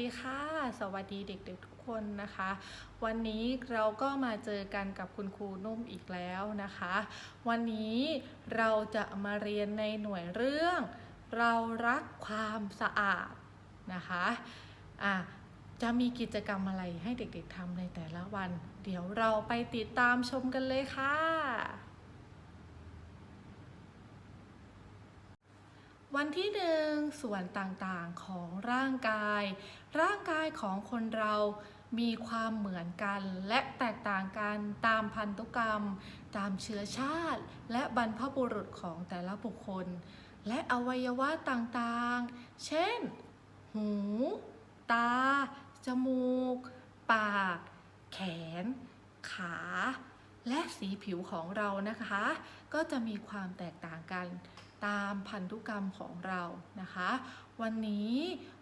ดีค่ะ สวัสดีเด็กๆทุกคนนะคะ วันนี้เราก็มาเจอกันกับคุณครูนุ่มอีกแล้วนะคะ วันนี้เราจะมาเรียนในหน่วยเรื่อง เรารักความสะอาดนะคะอะจะมีกิจกรรมอะไรให้เด็กๆทำในแต่ละวัน เดี๋ยวเราไปติดตามชมกันเลยค่ะ วันที่หนึ่งส่วนต่างๆของร่างกาย ร่างกายของคนเรามีความเหมือนกันและแตกต่างกันตามพันธุกรรม ตามเชื้อชาติ และบรรพบุรุษของแต่ละบุคคล และอวัยวะต่างๆ เช่น หู ตา จมูก ปาก แขน ขา และสีผิวของเรานะคะ ก็จะมีความแตกต่างกัน ตามพันธุกรรมของเรานะคะ วันนี้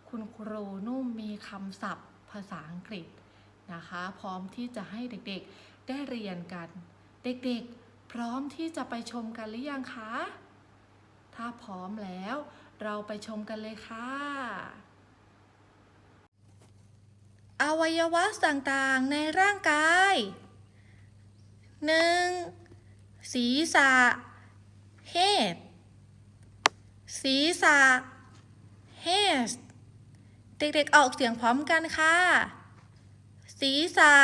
คุณครูนุ่มมีคำศัพท์ภาษาอังกฤษนะคะ พร้อมที่จะให้เด็กๆได้เรียนกัน เด็กๆ พร้อมที่จะไปชมกันหรือยังคะ ถ้าพร้อมแล้วเราไปชมกันเลยค่ะ อวัยวะต่างๆในร่างกาย 1. ศีรษะ head ศีรษะ head เด็กๆออกเสียงพร้อมกันค่ะ ศีรษะ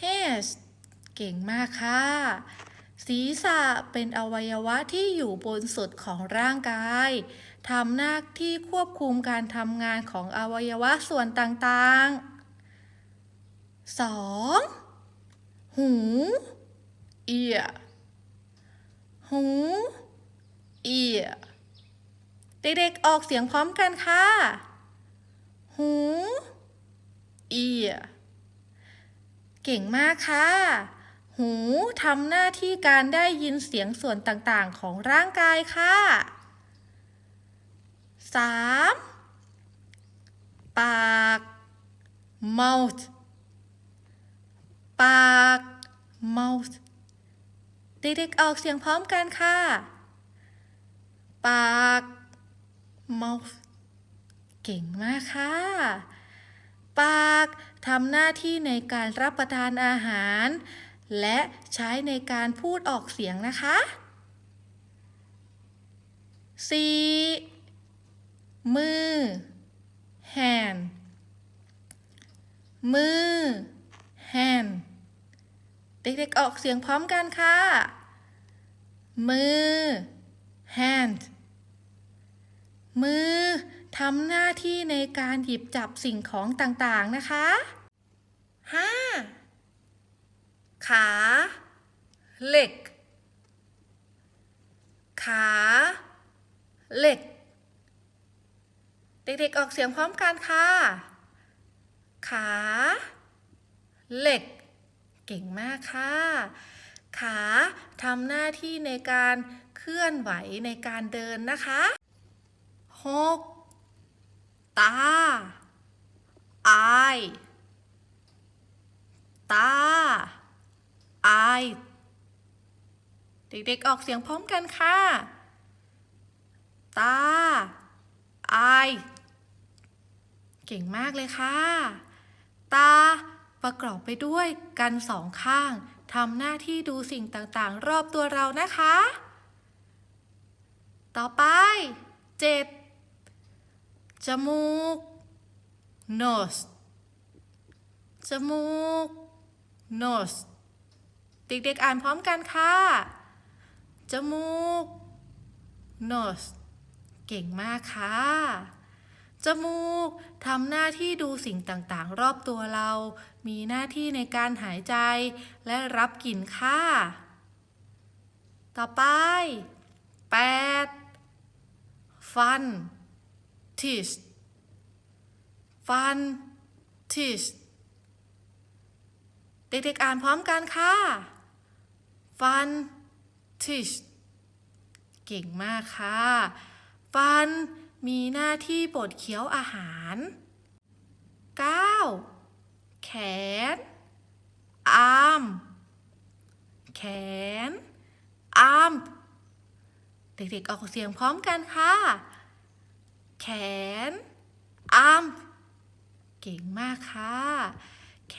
head เก่งมากค่ะ ศีรษะเป็นอวัยวะที่อยู่บนสุดของร่างกายทำหน้าที่ควบคุมการทำงานของอวัยวะส่วนต่างๆ 2. หู ear หู ear เด็กๆออกเสียงพร้อมกันค่ะ หู ear เก่งมากค่ะ หูทำหน้าที่การได้ยินเสียงส่วนต่างๆของร่างกายค่ะ 3. ปาก mouth ปาก mouth เด็กๆออกเสียงพร้อมกันค่ะ ปาก mouth เก่งมากค่ะ ปากทำหน้าที่ในการรับประทานอาหาร และใช้ในการพูดออกเสียงนะคะ 4. มือ hand มือ hand เด็กๆออกเสียงพร้อมกันค่ะ มือ hand มือทำหน้าที่ในการหยิบจับสิ่งของต่างๆนะคะ 5. ขา leg ขา leg เด็กๆออกเสียงพร้อมกันค่ะ ขา leg เก่งมากค่ะ ขาทำหน้าที่ในการเคลื่อนไหวในการเดินนะคะ หกตา eye ตา eye เด็กๆออกเสียงพร้อมกันค่ะ ตา eye เก่งมากเลยค่ะ ตาประกอบไปด้วยกันสองข้างทำหน้าที่ดูสิ่งต่างๆ รอบตัวเรานะคะ ต่อไปเจ็ด จมูก nose จมูก nose เด็กๆอ่านพร้อมกันค่ะ จมูก nose เก่งมากค่ะ จมูกทำหน้าที่ดูสิ่งต่างๆ รอบตัวเรา มีหน้าที่ในการหายใจและรับกลิ่นค่ะ ต่อไป 8. ฟัน teeth ฟัน teeth เด็กๆอ่านพร้อมกันค่ะฟัน teeth เก่งมากค่ะฟันมีหน้าที่บดเคี้ยวอาหาร 9. แขน arm แขน arm เด็กๆออกเสียงพร้อมกันค่ะ แขน arm เก่งมากค่ะ แข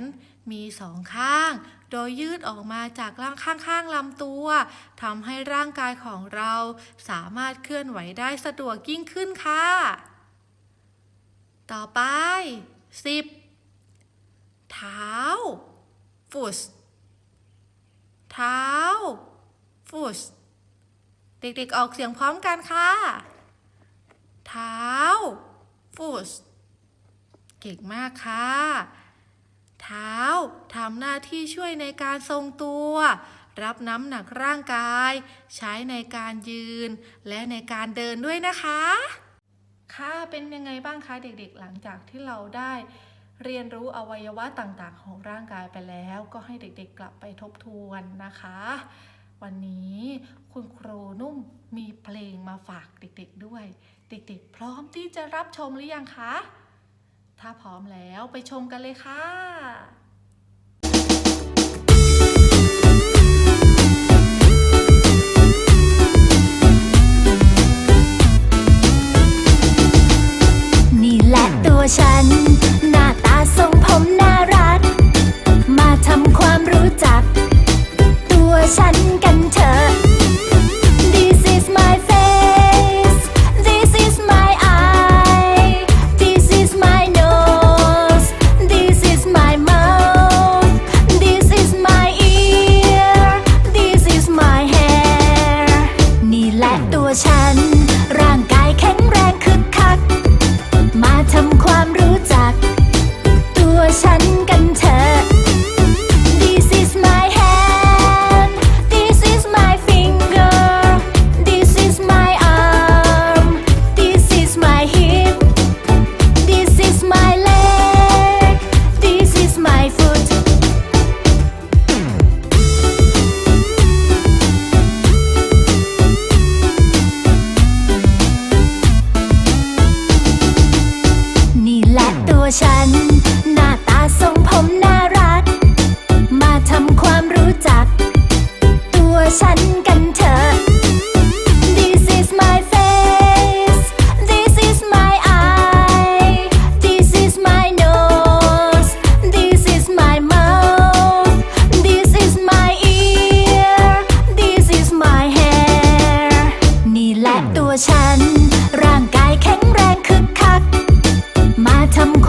นมีสองข้าง โดยยืดออกมาจากล่างข้างๆลำตัวทำให้ร่างกายของเราสามารถเคลื่อนไหวได้สะดวกยิ่งขึ้นค่ะ ต่อไป 10 เท้าฟุตเท้าฟุตเด็กๆออกเสียงพร้อมกันค่ะ เท้าฟุตเก่งมากค่ะ เท้าทำหน้าที่ช่วยในการทรงตัว รับน้ำหนักร่างกาย ใช้ในการยืน และในการเดินด้วยนะคะ ค่ะ เป็นยังไงบ้างคะเด็กๆ หลังจากที่เราได้เรียนรู้อวัยวะต่างๆ ของร่างกายไปแล้ว ก็ให้เด็กๆกลับไปทบทวนนะคะ วันนี้คุณครูนุ่มมีเพลงมาฝากเด็กๆด้วย เด็กๆ พร้อมที่จะรับชมหรือยังคะ ถ้าพร้อมแล้วไปชมกันเลยค่ะนี่แหละตัวฉัน หน้าตาทรงผมน่ารัก มาทำความรู้จัก ฉันกันเถอะ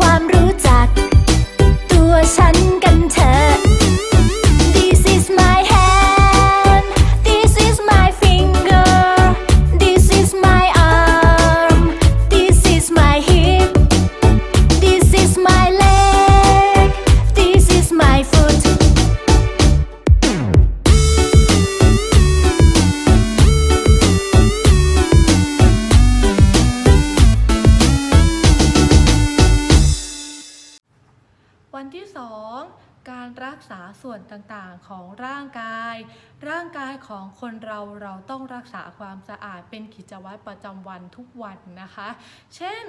ความรู้จั ร่างกายของคนเราเราต้องรักษาความสะอาดเป็นกิจวัตรประจำวันทุกวันนะคะ เช่น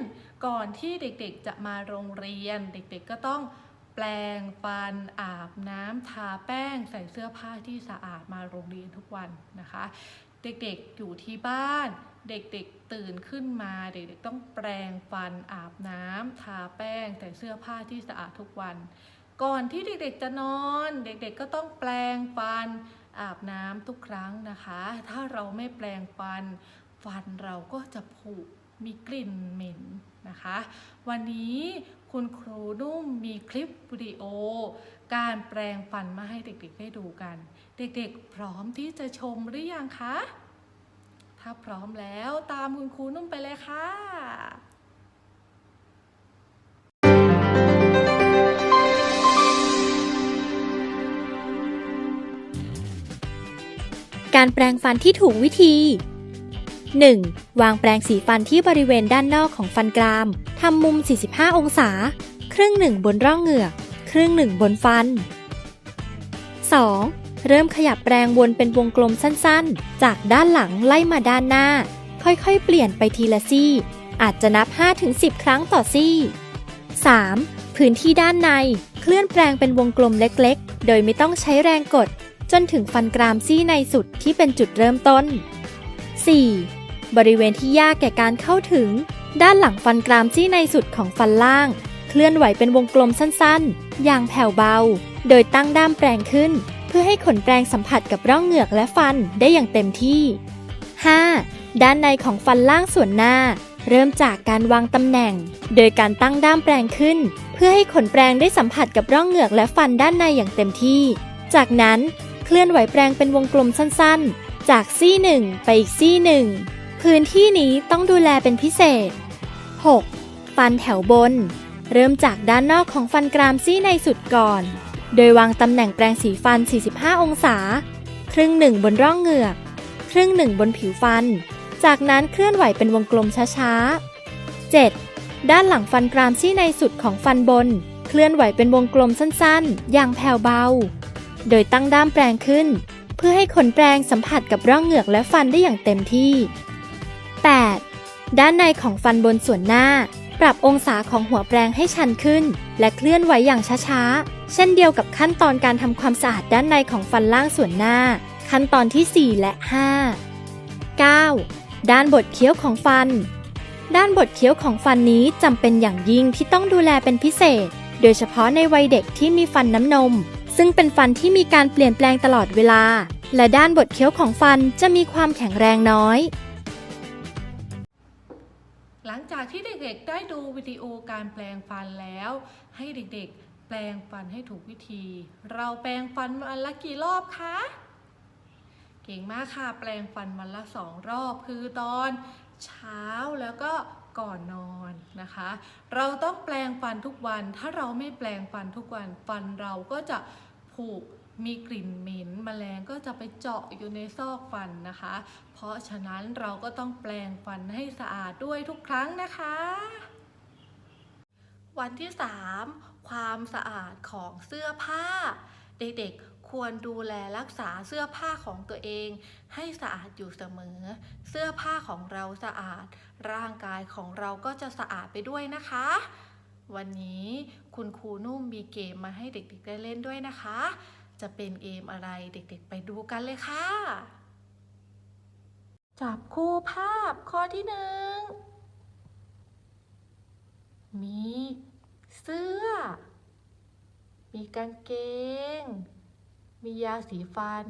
ก่อนที่เด็กๆจะมาโรงเรียน เด็กๆก็ต้องแปลงฟันอาบน้ำทาแป้งใส่เสื้อผ้าที่สะอาดมาโรงเรียนทุกวันนะคะ เด็กๆอยู่ที่บ้าน เด็กๆตื่นขึ้นมา เด็กๆต้องแปรงฟันอาบน้ำทาแป้งใส่เสื้อผ้าที่สะอาดทุกวัน ก่อนที่เด็กๆจะนอน เด็กๆก็ต้องแปรงฟัน อาบน้ำทุกครั้งนะคะ ถ้าเราไม่แปรงฟัน ฟันเราก็จะผุมีกลิ่นเหม็นนะคะ วันนี้คุณครูนุ่มมีคลิปวิดีโอ การแปรงฟันมาให้เด็กๆได้ดูกัน เด็กๆ พร้อมที่จะชมหรือยังคะ ถ้าพร้อมแล้วตามคุณครูนุ่มไปเลยค่ะ การแปรงฟันที่ถูกวิธี 1. วางแปรงสีฟันที่บริเวณด้านนอกของฟันกราม ทำมุม 45 องศา ครึ่งหนึ่งบนร่องเหงือก ครึ่งหนึ่งบนฟัน 2. เริ่มขยับแปรงวนเป็นวงกลมสั้นๆ จากด้านหลังไล่มาด้านหน้า ค่อยๆ เปลี่ยนไปทีละซี่ อาจจะนับ 5-10 ครั้งต่อซี่ 3. พื้นที่ด้านในเคลื่อนแปรงเป็นวงกลมเล็กๆ โดยไม่ต้องใช้แรงกด จนถึงฟันกรามซี่ในสุดที่เป็นจุดเริ่มต้น 4. บริเวณที่ยากแก่การเข้าถึง ด้านหลังฟันกรามซี่ในสุดของฟันล่าง เคลื่อนไหวเป็นวงกลมสั้นๆ อย่างแผ่วเบา โดยตั้งด้ามแปรงขึ้น เพื่อให้ขนแปรงสัมผัสกับร่องเหงือกและฟันได้อย่างเต็มที่ 5. ด้านในของฟันล่างส่วนหน้า เริ่มจากการวางตำแหน่ง โดยการตั้งด้ามแปรงขึ้น เพื่อให้ขนแปรงได้สัมผัสกับร่องเหงือกและฟันด้านในอย่างเต็มที่ จากนั้น เคลื่อนไหวแปรงเป็นวงกลมสั้นๆ จากซี่หนึ่งไปอีกซี่หนึ่ง พื้นที่นี้ต้องดูแลเป็นพิเศษ 6. ฟันแถวบน เริ่มจากด้านนอกของฟันกรามซี่ในสุดก่อน โดยวางตำแหน่งแปรงสีฟัน 45 องศา ครึ่งหนึ่งบนร่องเหงือก ครึ่งหนึ่งบนผิวฟัน จากนั้นเคลื่อนไหวเป็นวงกลมช้าๆ 7. ด้านหลังฟันกรามซี่ในสุดของฟันบน เคลื่อนไหวเป็นวงกลมสั้นๆ อย่างแผ่วเบา โดยตั้งด้ามแปรงขึ้น เพื่อให้ขนแปรงสัมผัสกับร่องเหงือกและฟันได้อย่างเต็มที่ 8. ด้านในของฟันบนส่วนหน้า ปรับองศาของหัวแปรงให้ชันขึ้น และเคลื่อนไหวอย่างช้าๆ เช่นเดียวกับขั้นตอนการทำความสะอาดด้านในของฟันล่างส่วนหน้า ขั้นตอนที่ 4 และ 5 9. ด้านบดเคี้ยวของฟัน ด้านบดเคี้ยวของฟันนี้จำเป็นอย่างยิ่งที่ต้องดูแลเป็นพิเศษ โดยเฉพาะในวัยเด็กที่มีฟันน้ำนม ซึ่งเป็นฟันที่มีการเปลี่ยนแปลงตลอดเวลา และด้านบดเคี้ยวของฟันจะมีความแข็งแรงน้อย หลังจากที่เด็กๆ ได้ดูวิดีโอการแปลงฟันแล้ว ให้เด็กๆ แปลงฟันให้ถูกวิธี เราแปลงฟันวันละกี่รอบคะเก่งมากค่ะแปลงฟันวันละสองรอบคือตอนเช้าแล้วก็ก่อนนอนนะคะ เราต้องแปลงฟันทุกวัน ถ้าเราไม่แปลงฟันทุกวัน ฟันเราก็จะ ผุมีกลิ่นเหม็นแมลงก็จะไปเจาะอยู่ในซอกฟันนะคะ เพราะฉะนั้นเราก็ต้องแปลงฟันให้สะอาดด้วยทุกครั้งนะคะ วันที่ 3 ความสะอาดของเสื้อผ้า เด็กๆควรดูแลรักษาเสื้อผ้าของตัวเอง ให้สะอาดอยู่เสมอ เสื้อผ้าของเราสะอาด ร่างกายของเราก็จะสะอาดไปด้วยนะคะ วันนี้คุณครูนุ่มมีเกมมาให้เด็กๆได้เล่นด้วยนะคะ จะเป็นเกมอะไรเด็กๆไปดูกันเลยค่ะ จับคู่ภาพข้อที่หนึ่งมีเสื้อ มีกางเกง มียาสีฟัน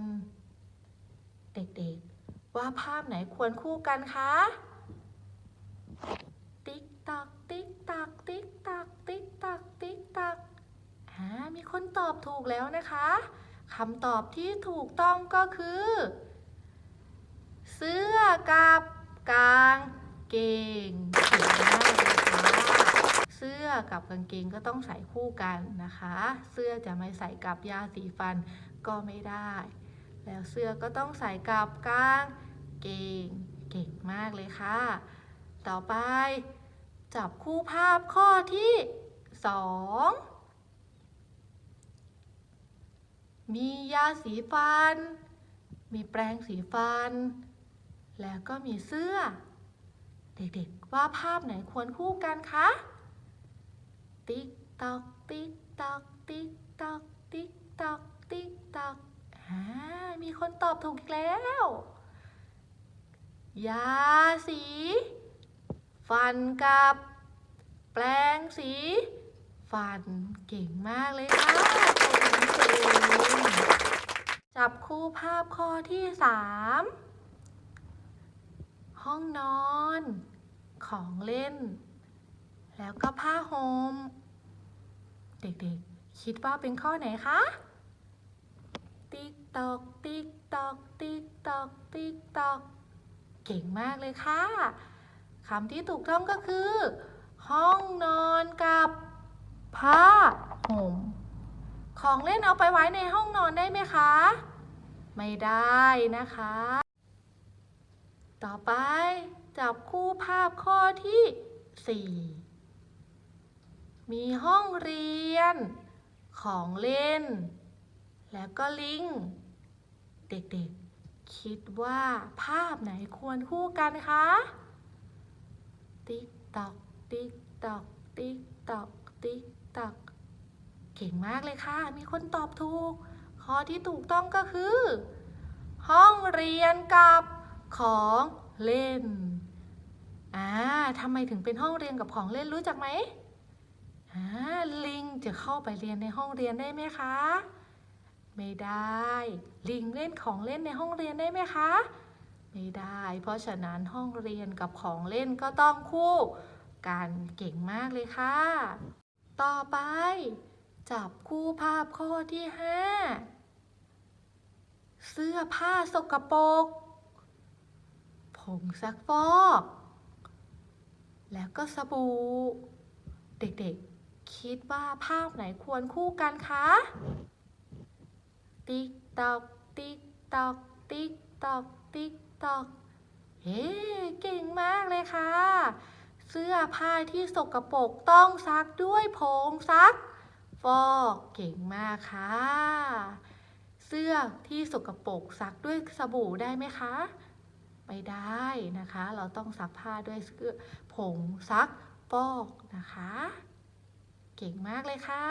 เด็กๆ ว่าภาพไหนควรคู่กันคะ ติ๊กตัก ติ๊กตัก ติ๊กตัก ติ๊กตักอ่ามีคนตอบถูกแล้วนะคะคำตอบที่ถูกต้องก็คือ เสื้อกับกางเกงเก่งมคะเสื้อกับกางเกงก็ต้องใส่คู่กันนะคะ เสื้อจะไม่ใส่กับยาสีฟันก็ไม่ได้ แล้วเสื้อก็ต้องใส่กับกางเกงเก่งมากเลยค่ะ ต่อไป จับคู่ภาพข้อที่สองมียาสีฟัน มีแปรงสีฟัน แล้วก็มีเสื้อ เด็กๆ ว่าภาพไหนควรคู่กันคะ ติ๊กตอก ติ๊กตอก ติ๊กตอก ติ๊กตอก ติ๊กตอกอ่ามีคนตอบถูกอีกแล้ว ยาสี ฟันกับ แปรงสี ฟันเก่งมากเลยค่ะจับคู่ภาพข้อที่สามห้องนอน ของเล่น แล้วก็ผ้าห่มเด็กๆ คิดว่าเป็นข้อไหนคะ ติ๊กตอก ติ๊กตอก ติ๊กตอก ติ๊กตอก เก่งมากเลยค่ะ คำที่ถูกต้องก็คือ ห้องนอนกับผ้าห่มของเล่นเอาไปไว้ในห้องนอนได้ไหมคะ ไม่ได้นะคะ ต่อไปจับคู่ภาพข้อที่ 4 มีห้องเรียน ของเล่น แล้วก็ลิง เด็กๆ คิดว่าภาพไหนควรคู่กันคะ ติ๊กตอกติ๊กตอกติ๊กตอกติ๊กตอกเก่งมากเลยค่ะ มีคนตอบถูก ข้อที่ถูกต้องก็คือ ห้องเรียนกับของเล่น อ่าทำไมถึงเป็นห้องเรียนกับของเล่นรู้จักไหมอ่าลิงจะเข้าไปเรียนในห้องเรียนได้ไหมคะ ไม่ได้ ลิงเล่นของเล่นในห้องเรียนได้ไหมคะ ไม่ได้ เพราะฉะนั้นห้องเรียนกับของเล่นก็ต้องคู่กันเก่งมากเลยค่ะ ต่อไป จับคู่ภาพข้อที่ 5 เสื้อผ้าสกปรกผงซักฟอก แล้วก็สบู่ เด็กๆ คิดว่าภาพไหนควรคู่กันคะ ติ๊กตอกติ๊กตอกติ๊กตอกติ๊ก ตอกเฮ้เก่งมากเลยค่ะ เสื้อผ้าที่สกปรกต้องซักด้วยผงซัก ฟอกเก่งมากค่ะ เสื้อที่สกปรกซักด้วยสบู่ได้ไหมคะ ไม่ได้นะคะ เราต้องซักผ้าด้วยเสื้อผงซักฟอกนะคะ เก่งมากเลยค่ะ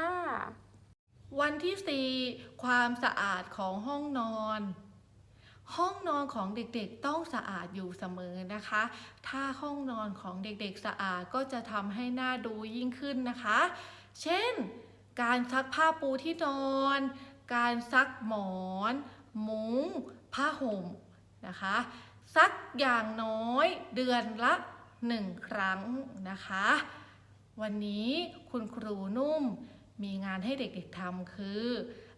วันที่ 4 ความสะอาดของห้องนอน ห้องนอนของเด็กๆต้องสะอาดอยู่เสมอนะคะ ถ้าห้องนอนของเด็กๆสะอาดก็จะทำให้หน้าดูยิ่งขึ้นนะคะ เช่น การซักผ้าปูที่นอน การซักหมอน มุ้ง ผ้าห่มนะคะ ซักอย่างน้อยเดือนละหนึ่งครั้งนะคะ วันนี้คุณครูนุ่มมีงานให้เด็กๆทำคือ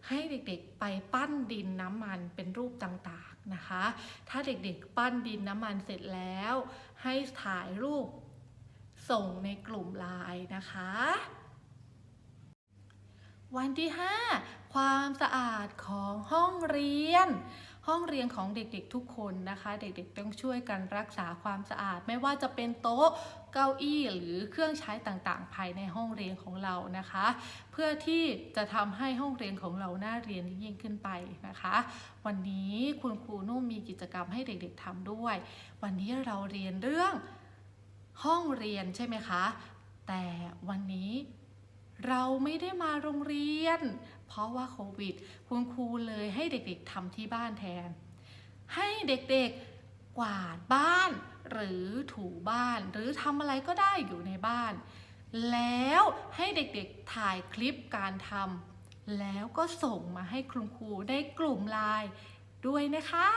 ให้เด็กๆไปปั้นดินน้ำมันเป็นรูปต่างๆ นะคะ ถ้าเด็กๆปั้นดินน้ำมันเสร็จแล้ว ให้ถ่ายรูปส่งในกลุ่มไลน์นะคะ วันที่ 5 ความสะอาดของห้องเรียน ห้องเรียนของเด็กๆทุกคนนะคะ เด็กๆต้องช่วยกันรักษาความสะอาด ไม่ว่าจะเป็นโต๊ะเก้าอี้หรือเครื่องใช้ต่างๆ ภายในห้องเรียนของเรานะคะ เพื่อที่จะทำให้ห้องเรียนของเราน่าเรียนยิ่งขึ้นไปนะคะ วันนี้คุณครูนุ่มมีกิจกรรมให้เด็กๆทำด้วย วันนี้เราเรียนเรื่องห้องเรียนใช่ไหมคะ แต่วันนี้เราไม่ได้มาโรงเรียน เพราะว่าโควิด คุณครูเลยให้เด็กๆทำที่บ้านแทน ให้เด็กๆกวาดบ้าน หรือถูบ้าน หรือทำอะไรก็ได้อยู่ในบ้าน แล้วให้เด็กๆถ่ายคลิปการทำแล้วก็ส่งมาให้คุณครูในกลุ่มไลน์ด้วยนะคะ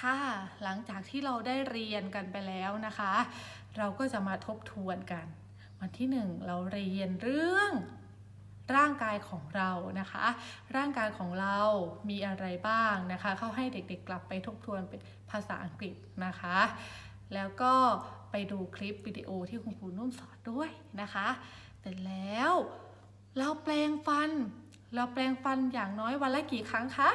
ค่ะหลังจากที่เราได้เรียนกันไปแล้วนะคะ เราก็จะมาทบทวนกัน วันที่หนึ่งเราเรียนเรื่อง ร่างกายของเรานะคะ ร่างกายของเรามีอะไรบ้างนะคะ เข้าให้เด็กๆกลับไปทบทวนเป็นภาษาอังกฤษนะคะ แล้วก็ไปดูคลิปวิดีโอที่คุณครูนุ่มสอนด้วยนะคะเสร็จแล้วเราแปลงฟัน เราแปลงฟันอย่างน้อยวันละกี่ครั้งคะ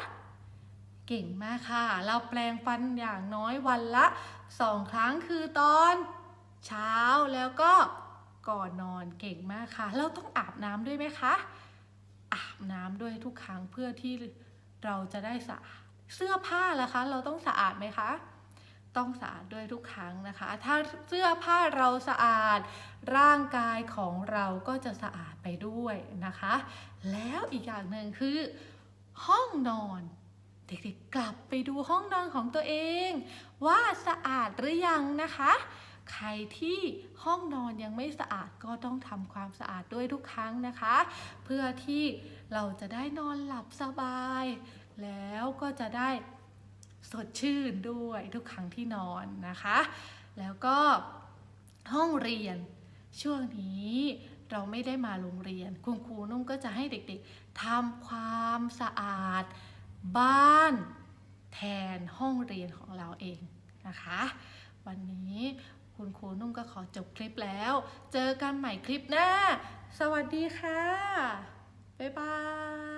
เก่งมากค่ะ เราแปลงฟันอย่างน้อยวันละสองครั้งคือตอน เช้าแล้วก็ ก่อนนอนเก่งมากค่ะ เราต้องอาบน้ำด้วยไหมคะ อาบน้ำด้วยทุกครั้งเพื่อที่เราจะได้สะอาดเสื้อผ้าล่ะคะ เราต้องสะอาดไหมคะ ต้องสะอาดด้วยทุกครั้งนะคะ ถ้าเสื้อผ้าเราสะอาด ร่างกายของเราก็จะสะอาดไปด้วยนะคะ แล้วอีกอย่างหนึ่งคือ ห้องนอนเด็กๆกลับไปดูห้องนอนของตัวเอง ว่าสะอาดหรือยังนะคะ ใครที่ห้องนอนยังไม่สะอาดก็ต้องทำความสะอาดด้วยทุกครั้งนะคะ เพื่อที่เราจะได้นอนหลับสบาย แล้วก็จะได้สดชื่นด้วยทุกครั้งที่นอนนะคะ แล้วก็ห้องเรียนช่วงนี้เราไม่ได้มาโรงเรียน คุณครูนุ่มก็จะให้เด็กๆทำความสะอาด บ้านแทนห้องเรียนของเราเองนะคะ วันนี้ คุณครูนุ่มก็ขอจบคลิปแล้ว เจอกันใหม่คลิปหน้า สวัสดีค่ะ บ๊ายบาย